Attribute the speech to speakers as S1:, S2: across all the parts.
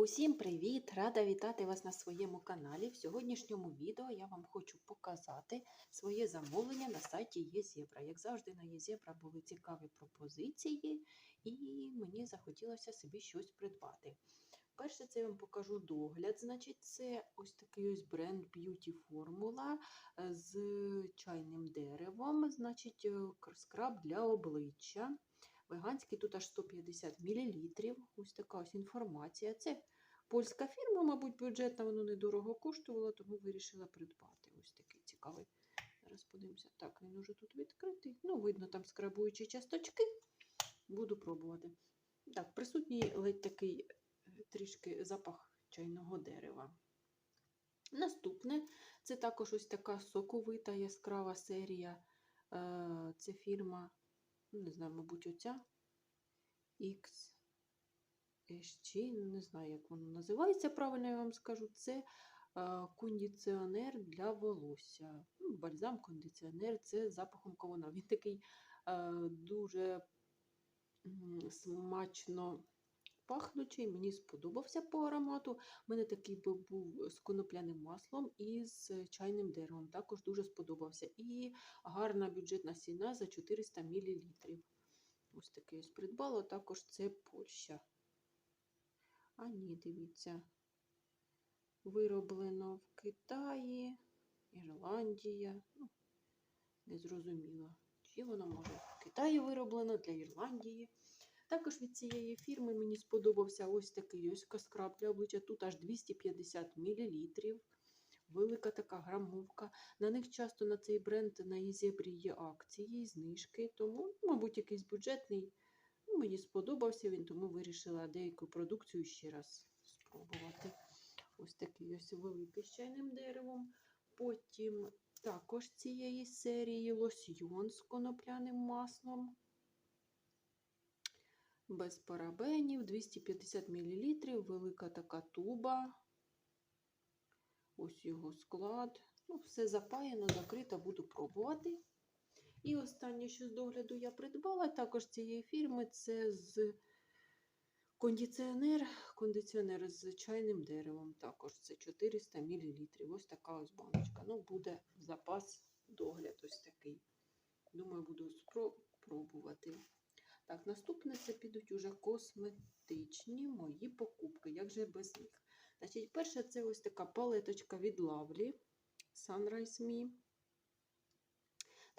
S1: Усім привіт! Рада вітати вас на своєму каналі. В сьогоднішньому відео я вам хочу показати своє замовлення на сайті ЄЗебра. Як завжди, на ЄЗебра були цікаві пропозиції, і мені захотілося собі щось придбати. Перше, це я вам покажу догляд. Значить, це ось такий ось бренд Beauty Formula е, з чайним деревом, значить, е, скраб для обличчя. Веганський тут аж 150 мл. Ось така ось інформація. Це польська фірма, мабуть, бюджетна, воно недорого коштувало, тому вирішила придбати. Ось такий цікавий. Зараз подивимося. Так, він уже тут відкритий. Ну, видно, там скрабуючі часточки. Буду пробувати. Так, присутній ледь такий е, трішки запах чайного дерева. Наступне це також ось така соковита яскрава серія. Е, Це фірма ну, не знаю, мабуть, оця X SG, ну, не знаю, як воно називається, правильно я вам скажу. Це е, кондиціонер для волосся. Ну, бальзам, кондиціонер це запахом кавуна. Він такий е, дуже смачно пахнучий, мені сподобався по аромату. У мене такий би був з конопляним маслом і з чайним деревом. Також дуже сподобався. І гарна бюджетна ціна за 400 мл. Ось такий ось придбала, також це Польща. А ні, дивіться. Вироблено в Китаї, Ірландія. Ну, не зрозуміло, чи воно може в Китаї вироблено для Ірландії. Також від цієї фірми мені сподобався ось такий ось скраб для обличчя. Тут аж 250 мл. Велика така грамовка. На них часто на цей бренд на Єзебрі є акції, знижки, тому, мабуть, якийсь бюджетний. Мені сподобався він, тому вирішила деяку продукцію ще раз спробувати. Ось такий ось великий з чайним деревом. Потім також цієї серії лосьйон з конопляним маслом. Без парабенів, 250 мл, велика така туба. Ось його склад. Ну, Все запаяно, закрито, буду пробувати. І останнє, що з догляду я придбала, також цієї фірми, це з кондиціонер, кондиціонер з чайним деревом. Також це 400 мл. Ось така ось баночка. Ну, буде запас догляд ось такий. Думаю, буду спробувати. Так, наступне це підуть уже косметичні мої покупки. Як же без них? Значить, перше, це ось така палеточка від Lovely Sunrise Me.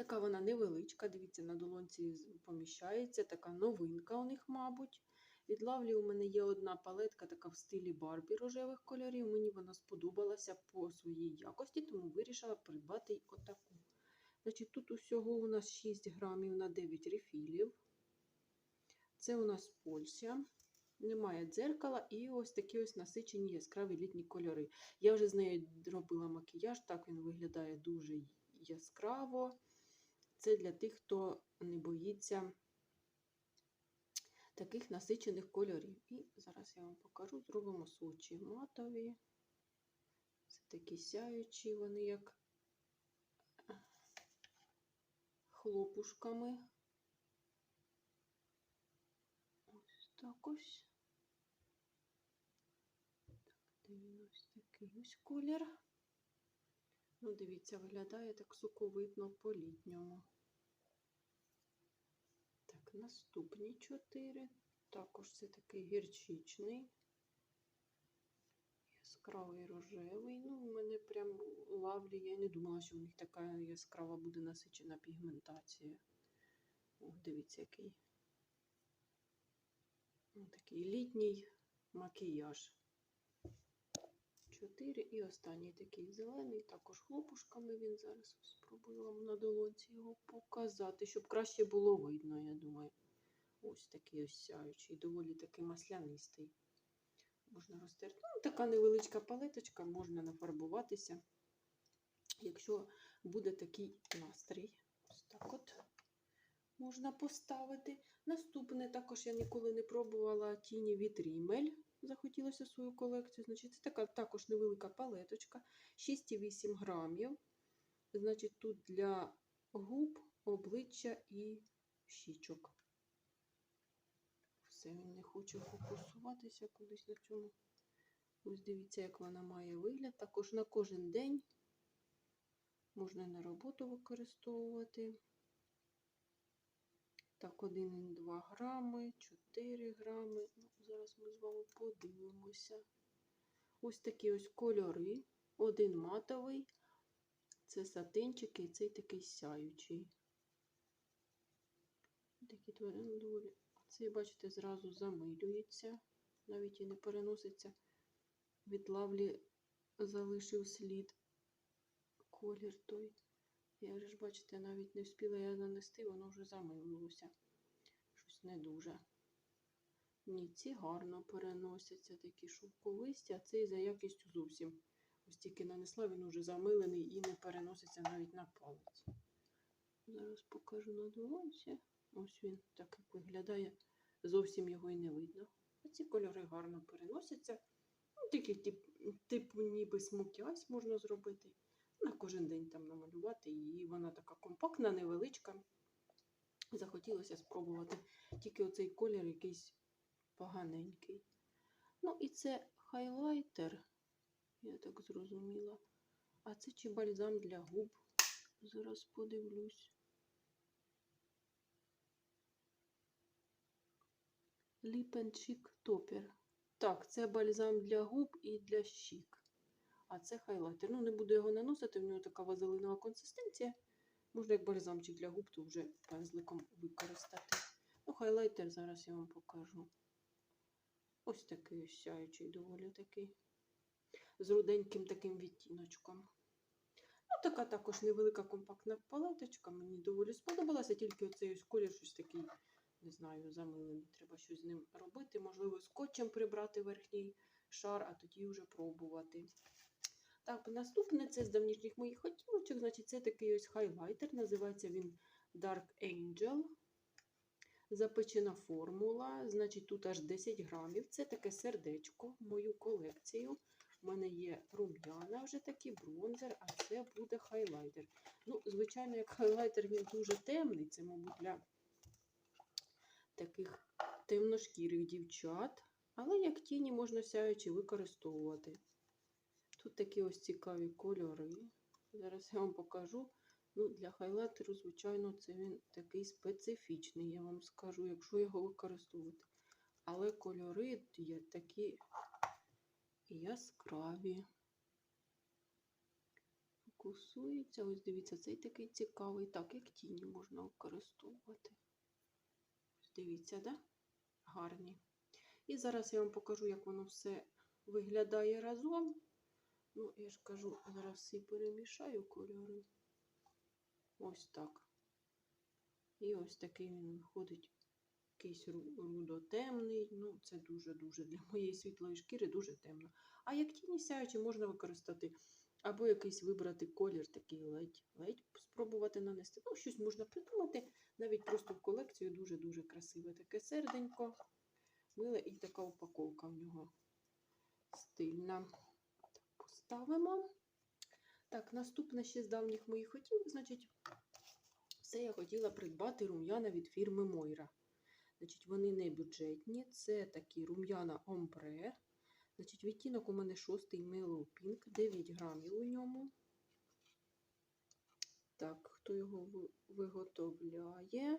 S1: Така вона невеличка, дивіться, на долонці поміщається, така новинка у них, мабуть. Від Lovely у мене є одна палетка, така в стилі Барбі рожевих кольорів. Мені вона сподобалася по своїй якості, тому вирішила придбати й отаку. Значить, Тут усього у нас 6 грамів на 9 рефілів. Це у нас Польща. Немає дзеркала і ось такі ось насичені яскраві літні кольори. Я вже з нею робила макіяж, так він виглядає дуже яскраво. Це для тих, хто не боїться таких насичених кольорів. І зараз я вам покажу, зробимо сучі матові. Це такі сяючі, вони як хлопушками. Ось так ось. Він ось такий ось колір. Ну, дивіться, виглядає так соковитно по-літньому. Так, наступні чотири. Також це такий гірчичний, яскравий рожевий. Ну, у мене прям лавлі. Я не думала, що в них така яскрава буде насичена пігментація. Ох, дивіться, який. Такий літній макіяж. 4 і останній такий зелений, також хлопушками він зараз спробую вам на долонці його показати, щоб краще було видно, я думаю. Ось такий ось сяючий, доволі такий маслянистий. Можна розтерти. Ну, така невеличка палеточка, можна нафарбуватися, якщо буде такий настрій. Ось так от можна поставити. Наступне також я ніколи не пробувала тіні від Рімель захотілося свою колекцію. Значить, Це така також невелика палеточка, 6,8 грамів. Значить, тут для губ, обличчя і щічок. Все, він не хоче фокусуватися кудись на цьому Ось дивіться, як вона має вигляд. Також на кожен день можна на роботу використовувати. Так, 1,2 грами, 4 грами. Зараз ми з вами подивимося. Ось такі ось кольори. Один матовий, це сатинчик і цей такий сяючий. Такі тварини. Цей, бачите, зразу замилюється, навіть і не переноситься. Від лавлі залишив слід колір той. Я вже ж, бачите, навіть не встигла я нанести, воно вже замилилося. Щось не дуже. Ні, ці гарно переносяться, такі шовковисті, а цей за якістю зовсім. Ось тільки нанесла, він уже замилений і не переноситься навіть на палець. Зараз покажу на долонці. Ось він так як виглядає, зовсім його і не видно. А ці кольори гарно переносяться. Ну, такий тип, типу ніби смокіась можна зробити. На кожен день там намалювати її. Вона така компактна, невеличка. Захотілося спробувати. Тільки оцей колір якийсь поганенький. Ну і це хайлайтер, я так зрозуміла. А це чи бальзам для губ? Зараз подивлюсь. Cheek Topper. Так, це бальзам для губ і для щік. А це хайлайтер. Ну, не буду його наносити, в нього така вазелинова консистенція. Можна як бальзамчик для губ, то вже пензликом використати. Ну, хайлайтер зараз я вам покажу. Ось такий ось сяючий, доволі такий. З руденьким таким відтіночком. Ну, така також невелика компактна палеточка. Мені доволі сподобалася, тільки оцей ось колір щось такий, не знаю, замилений. Треба щось з ним робити. Можливо, скотчем прибрати верхній шар, а тоді вже пробувати. Так, наступне це з давнішніх моїх хотілочок. Значить, це такий ось хайлайтер. Називається він Dark Angel. Запечена формула. Значить, тут аж 10 грамів. Це таке сердечко в мою колекцію. У мене є рум'яна вже такий бронзер, а це буде хайлайтер. Ну, звичайно, як хайлайтер він дуже темний. Це, мабуть, для таких темношкірих дівчат. Але як тіні можна сяючи використовувати. Тут такі ось цікаві кольори. Зараз я вам покажу. Ну, Для хайлайтеру, звичайно, це він такий специфічний, я вам скажу, якщо його використовувати. Але кольори є такі яскраві. Фокусується. Ось дивіться, цей такий цікавий. Так, як тіні можна використовувати. Ось Дивіться, да? Гарні. І зараз я вам покажу, як воно все виглядає разом. Ну, я ж кажу, зараз всі перемішаю кольори. Ось так. І ось такий він виходить якийсь рудотемний. Ну, це дуже-дуже для моєї світлої шкіри дуже темно. А як тіні сяючі можна використати або якийсь вибрати колір, такий ледь, ледь спробувати нанести. Ну, щось можна придумати. Навіть просто в колекцію дуже-дуже красиве таке серденько. Миле і така упаковка в нього стильна. Так, поставимо. Так, наступне ще з давніх моїх хотів, значить, все я хотіла придбати рум'яна від фірми Мойра. Значить, вони не бюджетні, це такі рум'яна омбре. Значить, відтінок у мене шостий Mellow Pink, 9 грамів у ньому. Так, хто його виготовляє?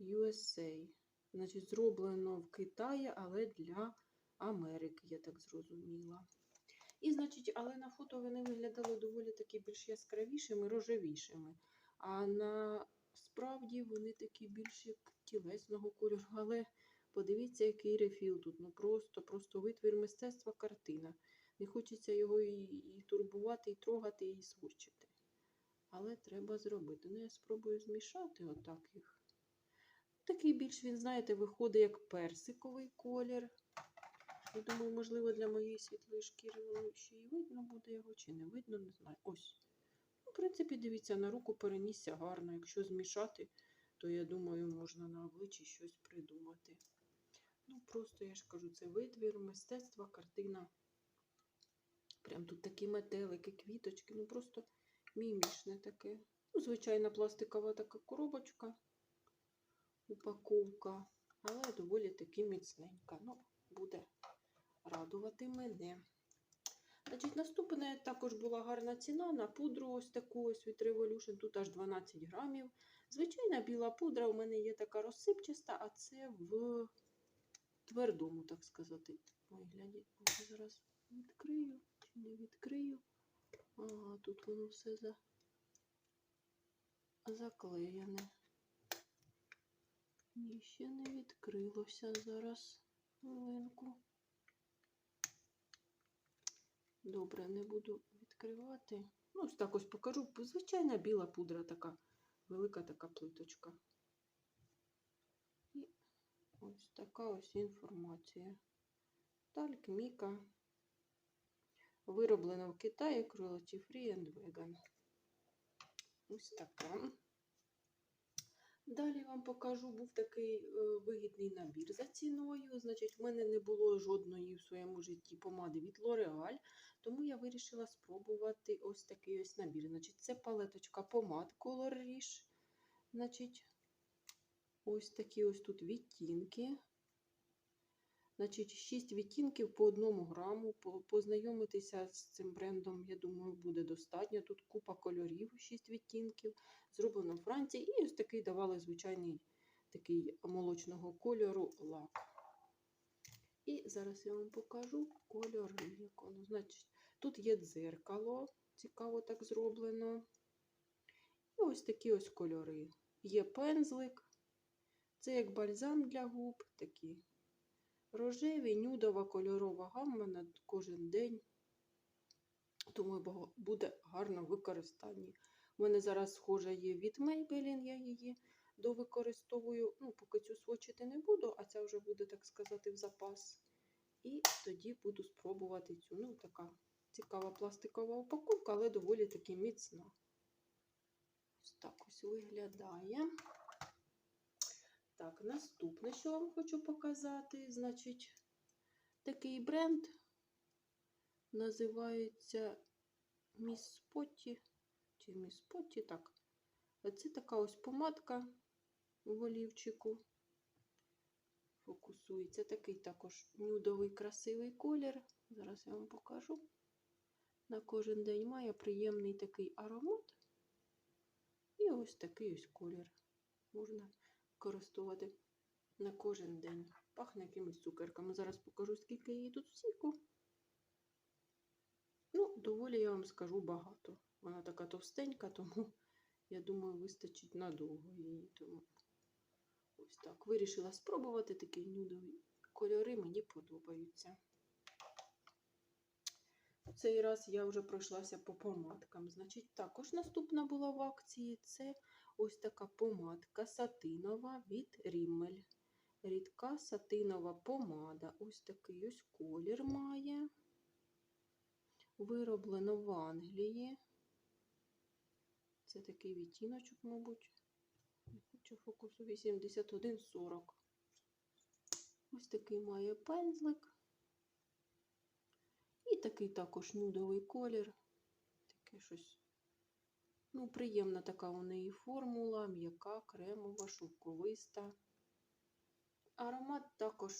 S1: USA. Значить, зроблено в Китаї, але для Америки, я так зрозуміла. І, значить, але на фото вони виглядали доволі таки більш яскравішими, рожевішими. А на справді вони такі більш як тілесного кольору. Але подивіться, який рефіл тут. Ну просто, просто витвір мистецтва картина. Не хочеться його і, і турбувати, і трогати, і свурчити. Але треба зробити. Ну, я спробую змішати отак їх. Такий більш, він, знаєте, виходить як персиковий колір. Я думаю, можливо, для моєї світлої шкіри воно ще й видно буде його, чи не видно, не знаю. Ось. Ну, в принципі, дивіться, на руку перенісся гарно. Якщо змішати, то я думаю, можна на обличчі щось придумати. Ну, просто я ж кажу, це витвір мистецтва, картина. Прям тут такі метелики, квіточки, ну просто мімішне таке. Ну, звичайна пластикова така коробочка, упаковка, але доволі таки міцненька. Ну, буде радувати. мене. Значить, наступне також була гарна ціна на пудру ось таку ось від Revolution, тут аж 12 грамів. Звичайна біла пудра у мене є така розсипчаста, а це в твердому, так сказати. Ой, гляньте, я зараз відкрию чи не відкрию. Ага, тут воно все за... заклеєне. Ні, ще не відкрилося зараз. Хвилинку. Добре, не буду відкривати. Ну, ось так ось покажу. Звичайна біла пудра така, велика така плиточка. І ось така ось інформація. Тальк Міка. Вироблено в Китаї cruelty free and vegan. Ось така. Далі вам покажу, був такий е, вигідний набір за ціною. Значить, в мене не було жодної в своєму житті помади від L'Oreal, тому я вирішила спробувати ось такий ось набір. Значить, це палеточка помад Color Riche. Значить, ось такі ось тут відтінки. Значить, 6 відтінків по 1 граму. Познайомитися з цим брендом, я думаю, буде достатньо. Тут купа кольорів, 6 відтінків. Зроблено в Франції. І ось такий давали звичайний такий молочного кольору лак. І зараз я вам покажу кольори. Як. Значить, тут є дзеркало, цікаво так зроблено. І ось такі ось кольори. Є пензлик. Це як бальзам для губ, такі рожеві, нюдова кольорова гамма на кожен день. Думаю, буде гарно в використанні. У мене зараз схожа є від Maybelline, я її довикористовую. Ну, поки цю свочити не буду, а ця вже буде, так сказати, в запас. І тоді буду спробувати цю. Ну, така цікава пластикова упаковка, але доволі таки міцна. Ось так ось виглядає. Так, наступне, що вам хочу показати, значить, такий бренд називається Міс Спотті. Чи Міс Спотті, так. Це така ось помадка в олівчику. Фокусується такий також нюдовий красивий колір. Зараз я вам покажу. На кожен день має приємний такий аромат. І ось такий ось колір. Можна використовувати на кожен день. Пахне якимись цукерками. Зараз покажу, скільки її тут соку. Ну, доволі я вам скажу багато. Вона така товстенька, тому я думаю, вистачить надовго її. Тому ось так. Вирішила спробувати такі нюдові кольори, мені подобаються. В цей раз я вже пройшлася по помадкам. Значить, також наступна була в акції. Це ось така помадка сатинова від Rimmel. Рідка сатинова помада. Ось такий ось колір має. Вироблено в Англії. Це такий відтіночок, мабуть. Не хочу фокусу 81,40. Ось такий має пензлик. І такий також нюдовий колір. Таке щось. Ну, приємна така у неї формула, м'яка, кремова, шовковиста. Аромат також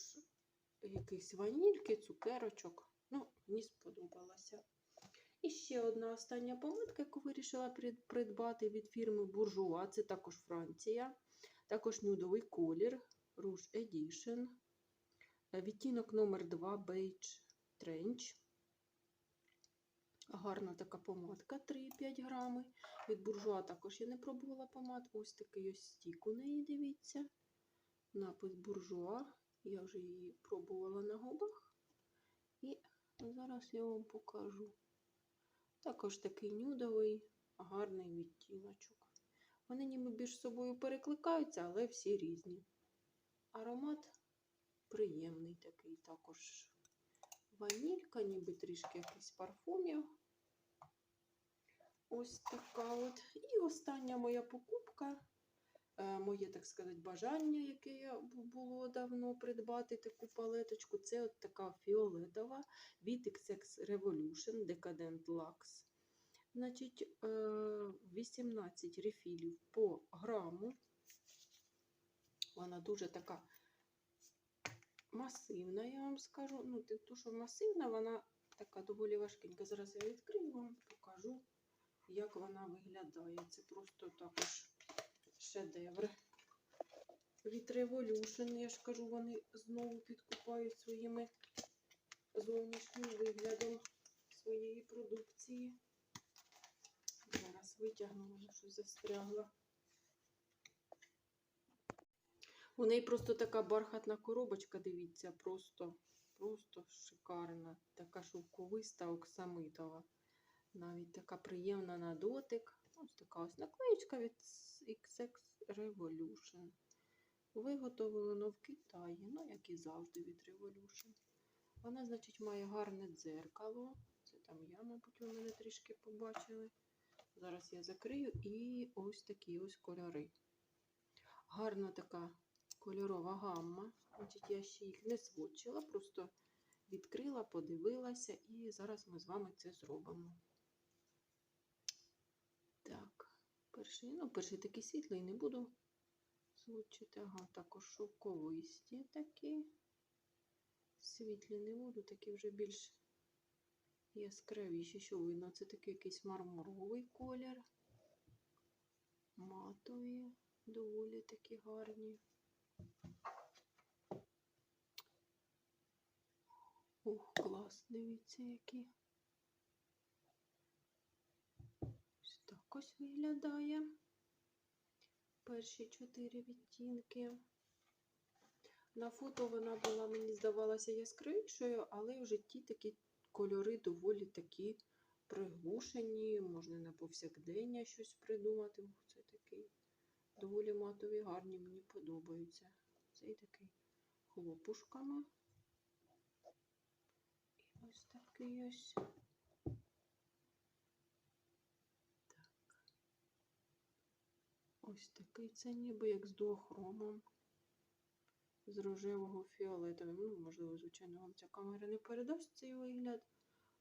S1: якийсь ванільки, цукерочок. Ну, мені сподобалося. І ще одна остання помадка, яку вирішила придбати від фірми Bourjois. Це також Франція. Також нюдовий колір Rouge Edition. Відтінок номер 2 Beige Trench. Гарна така помадка 3,5 грами. Від буржуа також я не пробувала помад. Ось такий ось стік у неї, дивіться. Напис буржуа. Я вже її пробувала на губах. І зараз я вам покажу. Також такий нюдовий, гарний відтіночок. Вони ніби між собою перекликаються, але всі різні. Аромат приємний такий також ванілька, ніби трішки якийсь парфумів. Ось така от. І остання моя покупка, е, моє, так сказати, бажання, яке я було давно придбати таку палеточку. Це от така фіолетова від Revolution Decadent Lux. Значить, е, 18 рефілів по граму. Вона дуже така масивна, я вам скажу. Ну, те- що масивна, вона така доволі важкенька. Зараз я відкрию вам, покажу, як вона виглядає. Це просто також шедевр. Від Revolution, я ж кажу, вони знову підкупають своїми зовнішнім виглядом своєї продукції. Зараз витягну, воно щось застрягло. У неї просто така бархатна коробочка, дивіться, просто, просто шикарна. Така шовковиста, оксамитова. Навіть така приємна на дотик. Ось така ось наклеєчка від XX Revolution. Виготовлено в Китаї, ну, як і завжди від Revolution. Вона, значить, має гарне дзеркало. Це там я, мабуть, ви мене трішки побачили. Зараз я закрию і ось такі ось кольори. Гарна така кольорова гамма. Значить, я ще їх не сводчила, просто відкрила, подивилася, і зараз ми з вами це зробимо. Так, перший, ну, перший такий світлий не буду сводчити. Ага, також шовковисті такі. Світлі не буду, такі вже більш яскравіші, що видно. Це такий якийсь мармуровий колір. Матові, доволі такі гарні. Ох, клас, дивіться, які. Ось виглядає. Перші чотири відтінки. На фото вона була, мені здавалася, яскравішою, але в житті такі кольори доволі такі приглушені, можна на повсякдення щось придумати. Це такий доволі матові, гарні, мені подобаються. Цей такий хлопушками. І ось такий ось. Ось такий це ніби як з дуохромом. З рожевого фіолетовим. Ну, можливо, звичайно, вам ця камера не передасть цей вигляд,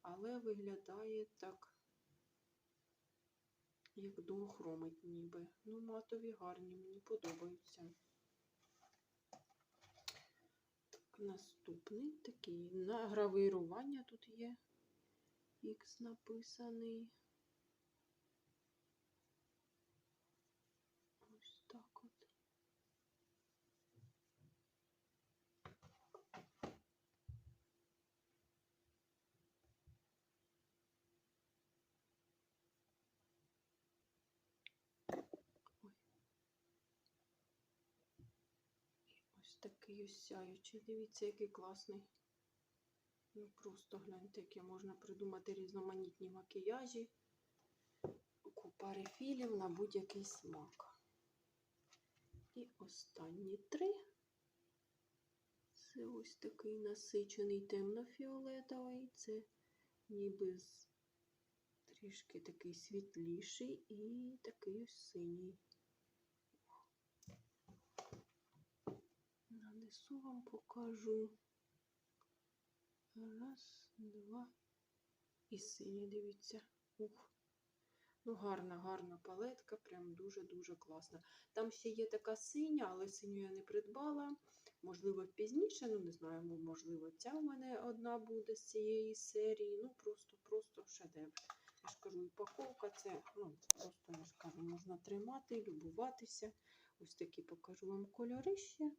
S1: але виглядає так, як дуохромить ніби. Ну, матові гарні, мені подобаються. Так, наступний такий. На гравірування тут є. X написаний. Ось так от. Ой. Ось такий ось сяючий. Дивіться, який класний. Ну просто гляньте, які можна придумати різноманітні макіяжі. Купа рефілів на будь-який смак. І останні три. Це ось такий насичений темно-фіолетовий. Це ніби трішки такий світліший і такий ось синій. Нанесу вам покажу. Раз, два. І синій, дивіться. Ух. Ну, гарна, гарна палетка, прям дуже-дуже класна. Там ще є така синя, але синю я не придбала. Можливо, пізніше, ну не знаю, мо- можливо, ця у мене одна буде з цієї серії. Ну, просто, просто шедевр. Я ж кажу, упаковка це, ну, просто я ж кажу, можна тримати, любуватися. Ось такі покажу вам кольори ще.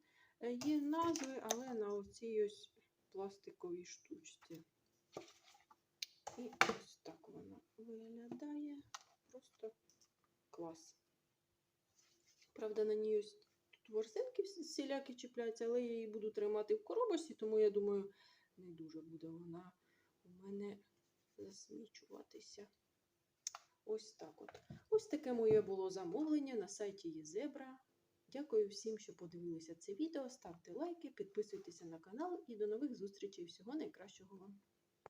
S1: Е, Є назви, але на оцій ось пластиковій штучці. І ось так вона виглядає. Просто клас. Правда, на ній ось тут ворсинки всі- всілякі чіпляються, але я її буду тримати в коробочці, тому я думаю, не дуже буде вона у мене засмічуватися. Ось так от. Ось таке моє було замовлення на сайті Єзебра. Дякую всім, що подивилися це відео. Ставте лайки, підписуйтеся на канал і до нових зустрічей. Всього найкращого вам!